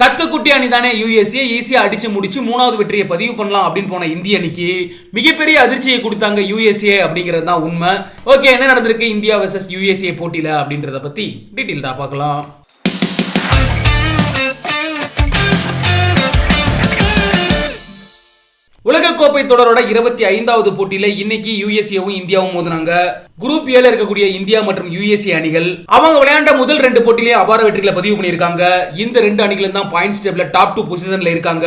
கத்துக்குட்டி அணி தானே யூஎஸ்ஏ ஈஸியா அடிச்சு முடிச்சு மூணாவது வெற்றியை பதிவு பண்ணலாம் அப்படின்னு போன இந்திய அணிக்கு மிகப்பெரிய அதிர்ச்சியை கொடுத்தாங்க யூஎஸ்ஏ அப்படிங்கிறது தான் உண்மை. ஓகே என்ன நடந்திருக்கு? இந்தியா வர்சஸ் யூஎஸ்ஏ போட்டியில் அப்படின்றத பத்தி தான் பார்க்கலாம். உலகக்கோப்பை தொடரோட இருபத்தி ஐந்தாவது போட்டியில இன்னைக்கு யூஎஸ்ஏவும் இந்தியாவும் மோதினாங்க. குரூப் ஏல இருக்கக்கூடிய இந்தியா மற்றும் யூஎஸ்ஏ அணிகள் அவங்க விளையாண்ட முதல் ரெண்டு போட்டியிலே அபார வெற்றிகளை பதிவு பண்ணியிருக்காங்க. இந்த ரெண்டு அணிகளும் தான் பாயிண்ட்ஸ் டேபிள் டாப் டூ பொசிஷன்ல இருக்காங்க.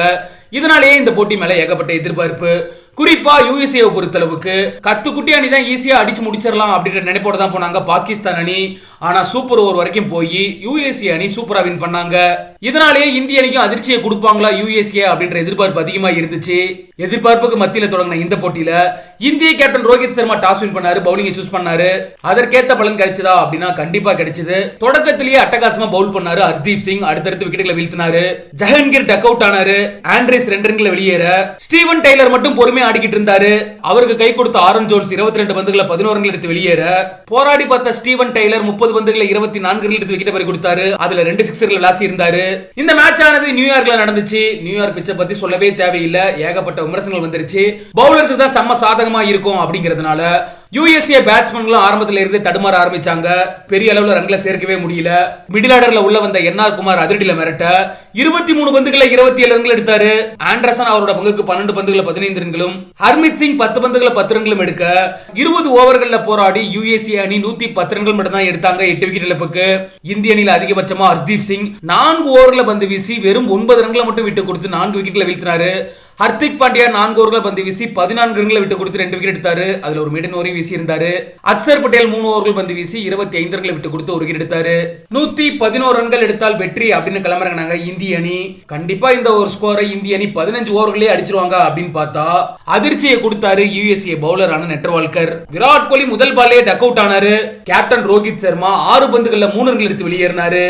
இதனாலேயே இந்த போட்டி மேல ஏகப்பட்ட எதிர்பார்ப்பு. குறிப்பா யூஎஸ்ஏவை பொறுத்தளவுக்கு கத்துக்குட்டி அணி தான் ஈஸியா அடிச்சு முடிச்சிடலாம் அப்படின்ற நினைப்போட தான் போனாங்க பாகிஸ்தான் அணி. ஆனா சூப்பர் ஓவர் வரைக்கும் போய் யூஎஸ்ஏ அணி சூப்பரா வின் பண்ணாங்க. இதனாலேயே இந்திய அணிக்கும் அதிர்ச்சியை கொடுப்பாங்களா யூஎஸ்ஏ அப்படின்ற எதிர்பார்ப்பு அதிகமா இருந்துச்சு. எதிர்பார்ப்புக்கு மத்தியில தொடங்கின இந்த போட்டியில இந்திய captain Rohit Sharma toss win பண்ணாரு பவுலிங்கை சூஸ் பண்ணாரு. அதற்கேத்த பலன் கிடைச்சதா அப்படின்னா கண்டிப்பா கிடைச்சது. தொடக்கத்திலேயே அட்டகாசமா பவுல் பண்ணாரு ஹர்தீப் சிங். அடுத்தடுத்து விக்கெட்டுகளை வீழ்த்தினாரு. ஜஹங்கீர் டக் அவுட் ஆனாரு. ஆண்ட்ரேஸ் ரெண்டு வெளியேற. ஸ்டீவன் டெய்லர் மட்டும் பொறுமையா ஆடிக்கிட்டு இருந்தாரு. அவருக்கு கை கொடுத்த ஆரன் ஜோன்ஸ் இருபத்தி ரெண்டு பந்துகளை பதினோரு எடுத்து வெளியேற. போராடி பார்த்த ஸ்டீவன் டெய்லர் முப்பது பந்துகளை இருபத்தி நான்கு எடுத்து விக்கெட் பறி கொடுத்தாரு. அதுல ரெண்டு சிக்ஸர்கள் விளாசி இருந்தாரு. இந்த மேட்ச் ஆனது நியூயார்க்ல நடந்துச்சு. நியூயார்க் பிச்சை பத்தி சொல்லவே தேவையில்லை. ஏகப்பட்ட விமர்சனங்கள் வந்துருச்சு. பவுலர்ஸுக்கு தான் செம்ம சாதகமா இருக்கும் அப்படிங்கிறதுனால யூஎஸ்ஏ பேட்ஸ்மேன்களும் ஆரம்பத்தில் இருந்து தடுமாற ஆரம்பிச்சாங்க. பெரிய அளவில் ரன்களை சேர்க்கவே முடியல. மிடில் ஆர்டர்ல உள்ள வந்த என்ஆர் குமார் அதிரடியில மிரட்ட இருபத்தி மூணு பந்துகளை இருபத்தி ஏழு ரன்கள் எடுத்தாரு. ஆண்டர்சன் அவரோட பங்குக்கு பன்னெண்டு பந்துகளை பதினைந்து ரன்களும் ஹர்மித் சிங் பத்து பந்துகளை பத்து ரன்களும் எடுக்க இருபது ஓவர்கள்ல போராடி யூஎஸ்ஏ அணி நூத்தி பத்து ரன்கள் மட்டும் தான் எடுத்தாங்க எட்டு விக்கெட் இழப்புக்கு. இந்திய அணியில் அதிகபட்சமா ஹர்தீப் சிங் நான்கு ஓவர்ல பந்து வீசி வெறும் ஒன்பது ரன்களை மட்டும் விட்டு கொடுத்து நான்கு விக்கெட்ல வீழ்த்தினாரு. ஹர்திக் பாண்டியா நான்கு ஓவர்கள் பந்து வீசி பதினான்கு ரன்களை விட்டு கொடுத்து ரெண்டு விக்கெட் எடுத்தாரு. அதுல ஒரு மிடன் ஓவரையும் வீசி இருந்தாரு அக்சர் பட்டேல் மூணு ஓவர்கள் பந்து வீசி இருபத்தி ஐந்து ரன்களை விட்டு கொடுத்து ஒரு விக்கெட் எடுத்தாரு. நூத்தி பதினோரு ரன்கள் எடுத்தால் வெற்றி அப்படின்னு கிளம்புறாங்க இந்திய அணி. கண்டிப்பா இந்த ஒரு ஸ்கோரை இந்திய அணி பதினஞ்சு ஓவர்களே அடிச்சிருவாங்க அப்படின்னு பார்த்தா அதிர்ச்சியை கொடுத்தாரு யூஎஸ்ஏ பவுலரான நெட்ரவால்கர். விராட் கோலி முதல் பாலே டக் அவுட் ஆனாரு. கேப்டன் ரோஹித் சர்மா ஆறு பந்துகள்ல மூணு ரன்கள் எடுத்து வெளியேறினாரு.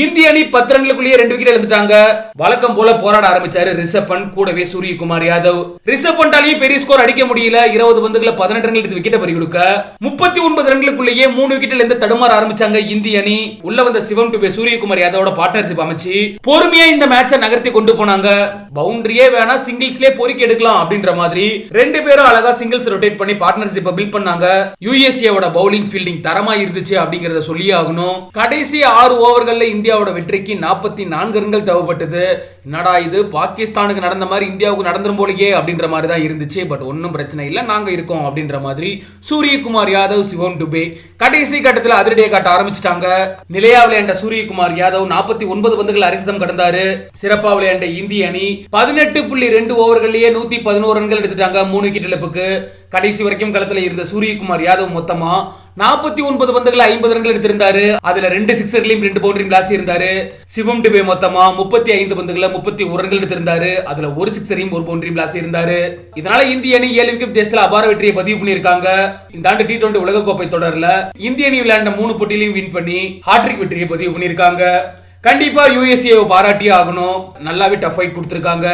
இந்திய அணி பத்து ரன்களுக்குள்ளேயே ரெண்டு விக்கெட் எழுந்துட்டாங்க வழக்கம் போல போராட ஆரம்பிச்சாரு ரிஷப் பண்ட் கூடவே சூரியகுமார் யாதவ். ரிஷப் பண்டாலையும் பெரிய ஸ்கோர் அடிக்க முடியல. இருபது பந்துகளை பதினெட்டு ரன்கள் எடுத்து விக்கெட்டை பறி கொடுக்க முப்பத்தி ஒன்பது ரன்களுக்குள்ளேயே மூணு விக்கெட்ல இருந்து தடுமாற ஆரம்பிச்சாங்க இந்திய அணி. உள்ள வந்த சிவம் டுபே சூரியகுமார் யாதவோட பார்ட்னர்ஷிப் அமைச்சு பொறுமையா இந்த மேட்சை நகர்த்தி கொண்டு போனாங்க. பவுண்டரியே வேணா சிங்கிள்ஸ்லயே பொறுக்கி எடுக்கலாம் அப்படின்ற மாதிரி ரெண்டு பேரும் அழகா சிங்கிள்ஸ் ரொட்டேட் பண்ணி பார்ட்னர்ஷிப்பை பில்ட் பண்ணாங்க. யூஎஸ்ஏவோட பவுலிங் ஃபீல்டிங் தரமா இருந்துச்சு அப்படிங்கறத சொல்லியே ஆகணும். கடைசி ஆறு ஓவர்கள்ல இந்தியாவோட வெற்றிக்கு நாற்பத்தி நான்கு ரன்கள் தேவைப்பட்டது. என்னடா இது? பாகிஸ்தானுக்கு நடந்த மாதிரி இந்தியாவுக்கு நடந்துரும் போலியே அப்படின்ற மாதிரி தான் இருந்துச்சு. பட் ஒன்றும் பிரச்சனை இல்லை. நாங்கள் இருக்கோம் அப்படின்ற மாதிரி சூரியகுமார் யாதவ் சிவம் டுபே கடைசி கட்டத்தில் அதிரடியை காட்ட ஆரம்பிச்சிட்டாங்க. நிலையா விளையாண்ட சூரியகுமார் யாதவ் நாற்பத்தி ஒன்பது பந்துகள் அரிசிதம் கடந்தாரு. சிறப்பாக விளையாண்ட இந்திய அணி பதினெட்டு புள்ளி ரெண்டு ஓவர்கள்லயே நூத்தி பதினோரு ரன்கள் எடுத்துட்டாங்க மூணு கிட்ட கடைசி வரைக்கும் களத்தில் இருந்த சூரியகுமார் யாதவ் மொத்தமாக நாற்பத்தி ஒன்பது பந்துகள் ஐம்பது ரன்கள் எடுத்திருந்தாரு. அதுல ரெண்டு சிக்ஸர்லயும் ரெண்டு பவுண்டரியும் விளாசி இருந்தாரு சிவம் டிபே மொத்தமா முப்பத்தி ஐந்து பந்துகளை முப்பத்தி ஒரு ரன்கள் எடுத்திருந்தாரு. அதுல ஒரு சிக்ஸரையும் ஒரு பவுண்டரியும் விளாசி இருந்தாரு இதனால இந்திய அணி ஏழு விக்கெட் தேசத்துல அபார வெற்றியை பதிவு பண்ணியிருக்காங்க. இந்த ஆண்டு டி டுவெண்டி உலகக்கோப்பை தொடர்ல இந்திய அணி விளையாண்ட மூணு போட்டியிலையும் வின் பண்ணி ஹாட்ரிக் வெற்றியை பதிவு பண்ணியிருக்காங்க. கண்டிப்பா யூஎஸ்ஏ பாராட்டியே ஆகணும். நல்லாவே டஃப் ஃபைட் கொடுத்துருக்காங்க.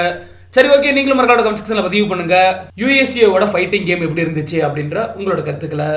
சரி ஓகே நீங்களும் மறக்காத கமெண்ட் பதிவு பண்ணுங்க. யூஎஸ்ஏவோட ஃபைட்டிங் கேம் எப்படி இருந்துச்சு அப்படின்ற உங்களோட கருத்துக்களை